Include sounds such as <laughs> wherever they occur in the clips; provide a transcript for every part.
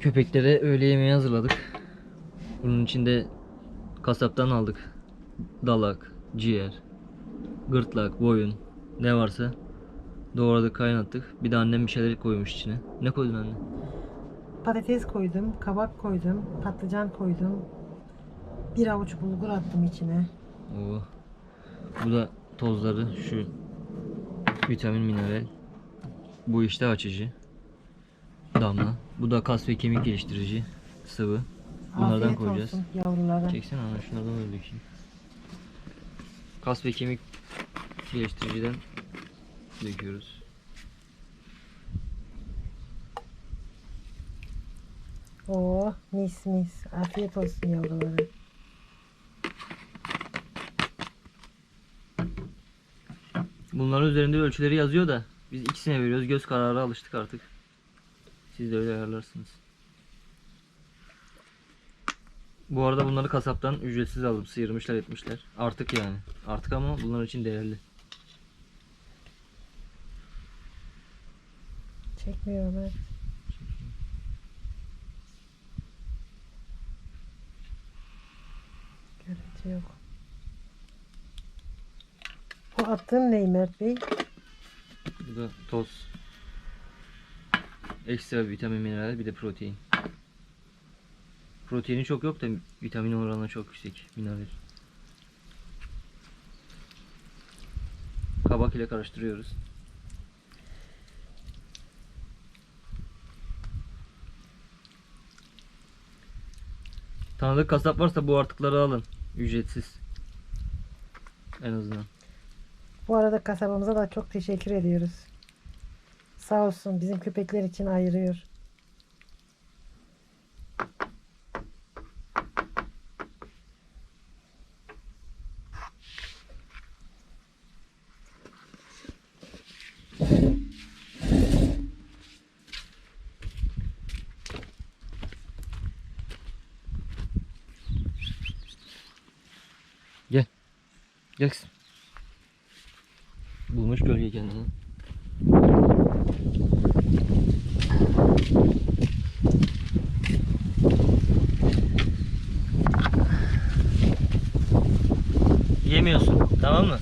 Köpeklere öğle yemeği hazırladık. Bunun içinde kasaptan aldık. Dalak, ciğer, gırtlak, boyun ne varsa doğradık kaynattık. Bir de annem bir şeyler koymuş içine. Ne koydun anne? Patates koydum, kabak koydum, patlıcan koydum. Bir avuç bulgur attım içine. Oo. Bu da tozları şu vitamin mineral. Bu işte açıcı. Damla. Bu da kas ve kemik geliştirici sıvı. Bunlardan Afiyet koyacağız. olsun yavrulara. Çeksene ana şunlardan da dökeyim. Kas ve kemik geliştiriciden döküyoruz. Oo, mis mis. Afiyet olsun yavrulara. Bunların üzerinde ölçüleri yazıyor da biz ikisine veriyoruz. Göz kararı alıştık artık. Siz de öyle ayarlarsınız. Bu arada bunları kasaptan ücretsiz aldım. Sıyırmışlar etmişler. Artık yani. Artık ama bunlar için değerli. Çekmiyor Ömer. Görüntü yok. Bu attığın ne Mert Bey? Bu da toz. Ekstra vitamin mineral bir de protein. Proteini çok yok da vitamin oranı çok yüksek. Mineral. Kabak ile karıştırıyoruz. Tanıdık kasap varsa bu artıkları alın. Ücretsiz. En azından. Bu arada kasabamıza da çok teşekkür ediyoruz. Sağ olsun bizim köpekler için ayırıyor. Gel. Gel kızım. Bulmuş gölge kendini. Yemiyorsun. Tamam mı?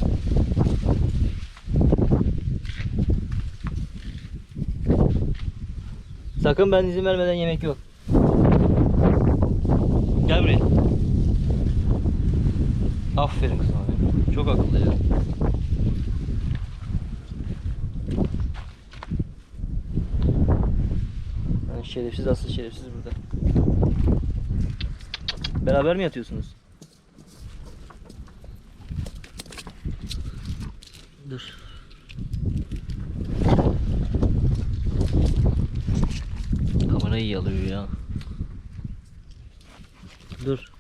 Sakın ben izin vermeden yemek yok. Gel buraya. Aferin kızım. Çok akıllı ya. Şerefsiz asıl şerefsiz burada. Beraber mi yatıyorsunuz? Dur. Kamerayı iyi alıyor ya. Dur.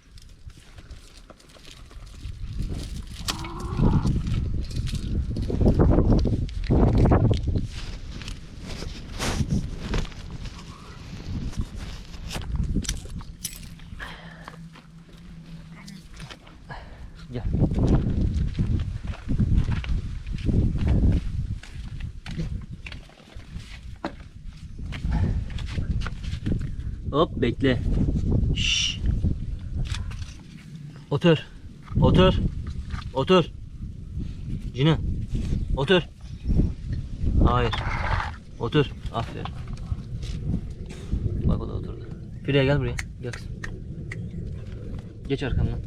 Gel. Hop bekle. Şşş. Otur. Otur. Otur. Cina. Otur. Hayır. Otur. Aferin. Bak o da oturdu. Firya gel buraya. Gel kızım. Geç arkamdan.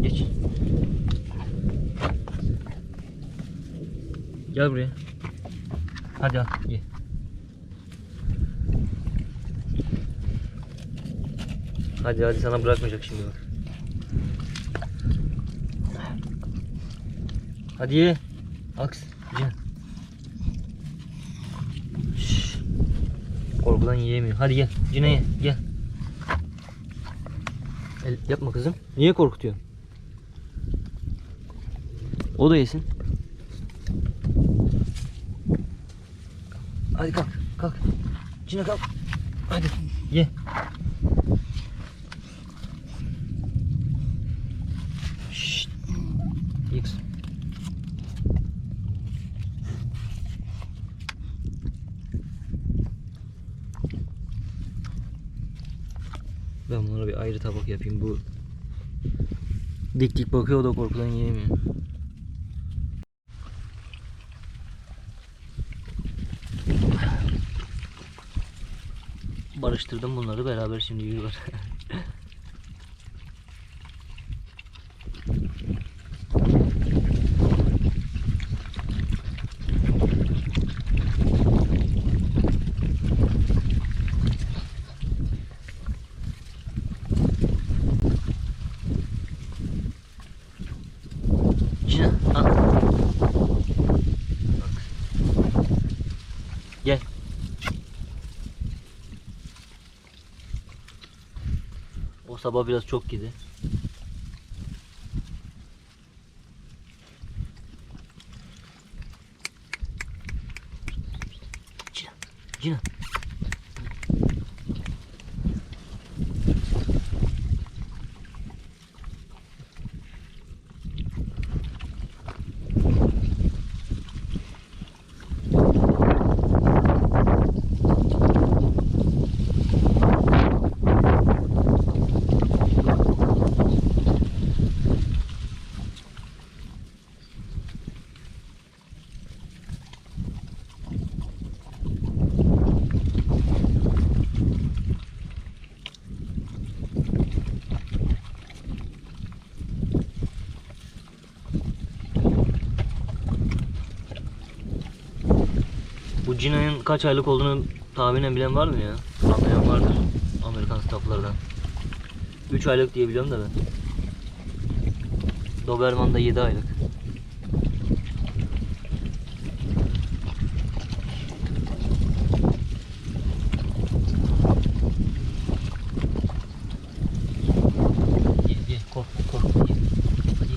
Geç. Gel buraya. Hadi al ye. Hadi hadi sana bırakmayacak şimdi bak. Hadi ye. Aks. Şşş. Korkudan yiyemiyor. Hadi gel. Cine ye. Gel. El, yapma kızım. Niye korkutuyorsun? O da yesin. Hadi kalk, kalk. Cine kalk. Hadi ye. Şşt. Ye kızım. Ben bunlara bir ayrı tabak yapayım. Bu dik dik bakıyor da korkudan yiyemiyor. Barıştırdım bunları beraber şimdi yiyorlar. <laughs> Cina al. Bak. Gel. O sabah biraz çok gidi. Cina. Cina. Bu Cina'nın kaç aylık olduğunu tahminen bilen var mı ya? Anlayan vardır. Amerikan stafflardan. 3 aylık diye biliyorum da ben. Doberman da 7 aylık. Ye, ye, korkma, korkma, ye. Ye.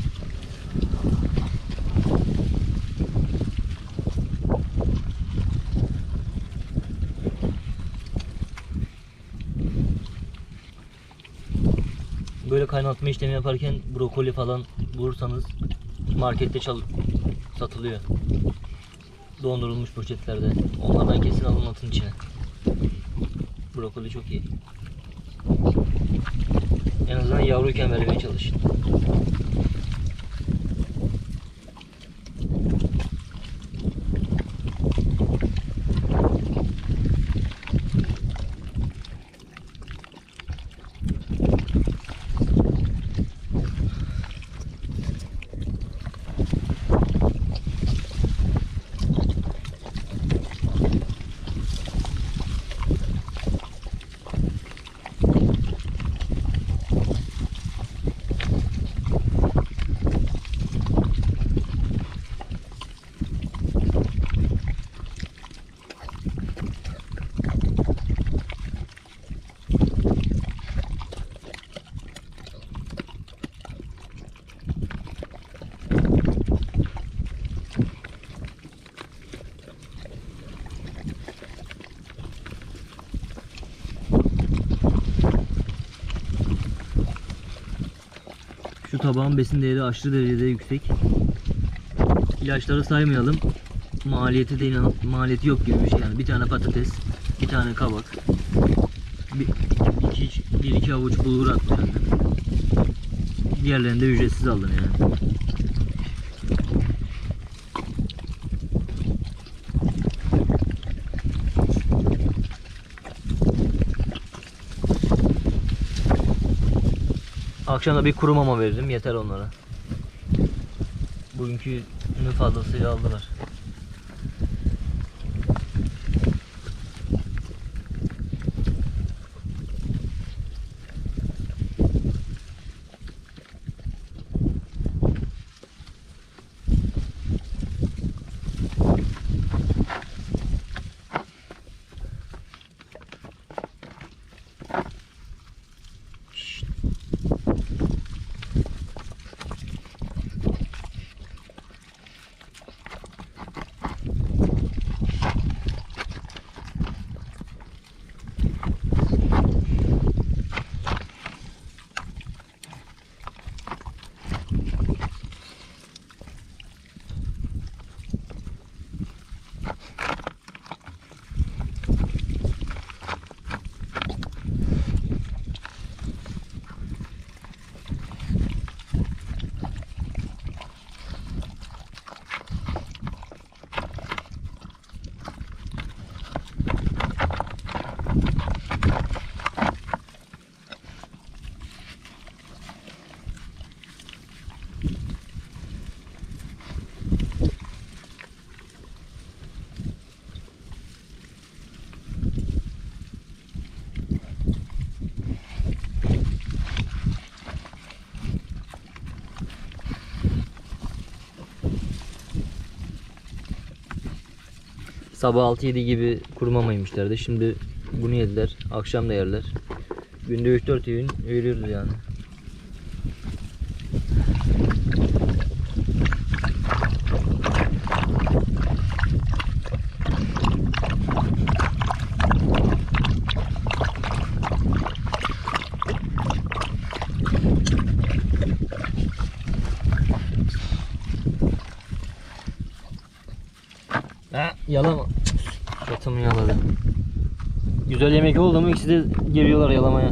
Böyle kaynatma işlemi yaparken brokoli falan bulursanız markette çal satılıyor. Dondurulmuş poşetlerde. Onlardan kesin alın atın içine. Brokoli çok iyi. En azından yavruyken vermeye çalışın. Tabağın besin değeri aşırı derecede yüksek. İlaçları saymayalım. Maliyeti de inan maliyeti yok gibi bir şey yani. Bir tane patates, bir tane kabak, bir iki, bir iki avuç bulgur atmış. Diğerlerini de ücretsiz aldım yani. Akşam da bir kuru mama veririm yeter onlara. Bugünkü fazlasıyla aldılar. Sabah 6-7 gibi kuru mama yemişlerdi. Şimdi bunu yediler. Akşam da yerler. Günde 3-4 öğün veriyoruz yani. Yalama. Çatımı yaladı. Güzel yemek oldu mu ikisi de geliyorlar yalamaya.